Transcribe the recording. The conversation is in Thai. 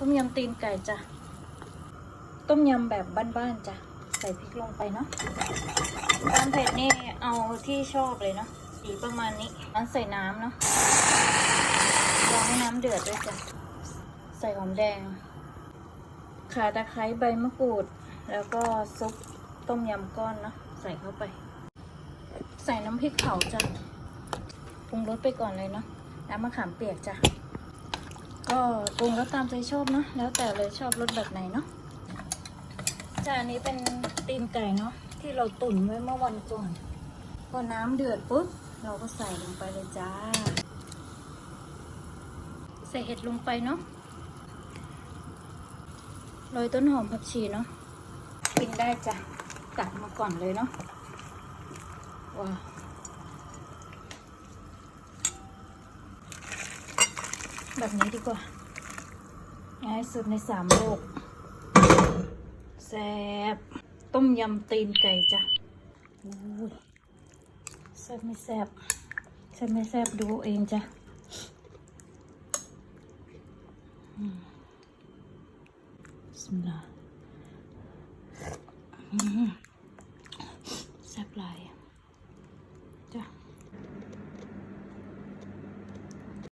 ต้มยำตีนไก่จ้ะ ต้มยำแบบบ้านๆจ้ะ ใส่พริกลงไปเนาะความเผ็ดนี่เอาที่ชอบเลยเนาะ สีประมาณนี้อันใส่น้ำเนาะ รอให้น้ำเดือดด้วยจ้ะ ใส่หอมแดงข่าตะไคร้ใบมะกรูด แล้วก็ซุปต้มยำก้อนเนาะ ใส่เข้าไป ใส่น้ำพริกเผาจ้ะ ปรุงรสไปก่อนเลยเนาะ น้ำมะขามเปียกจ้ะ ก็ปรุงรสตามใจชอบเนาะแล้วแต่เลยชอบรสแบบไหนเนาะจานนี้เป็นตีนไก่เนาะที่เราตุ๋นไว้เมื่อวันก่อนพอน้ำเดือดปุ๊บเราก็ใส่ลงไปเลยจ้า ใส่เห็ดลงไปเนาะโรยต้นหอมผักชีเนาะกินได้จ้ะตักมาก่อนเลยเนาะว้าว แบบนี้ดีกว่า ง่ายสุดในสามโลกแซ่บต้มยำตีนไก่จ้ะแซ่บไม่แซ่บแซ่บไม่แซ่บดูเองจ้ะสมิลลา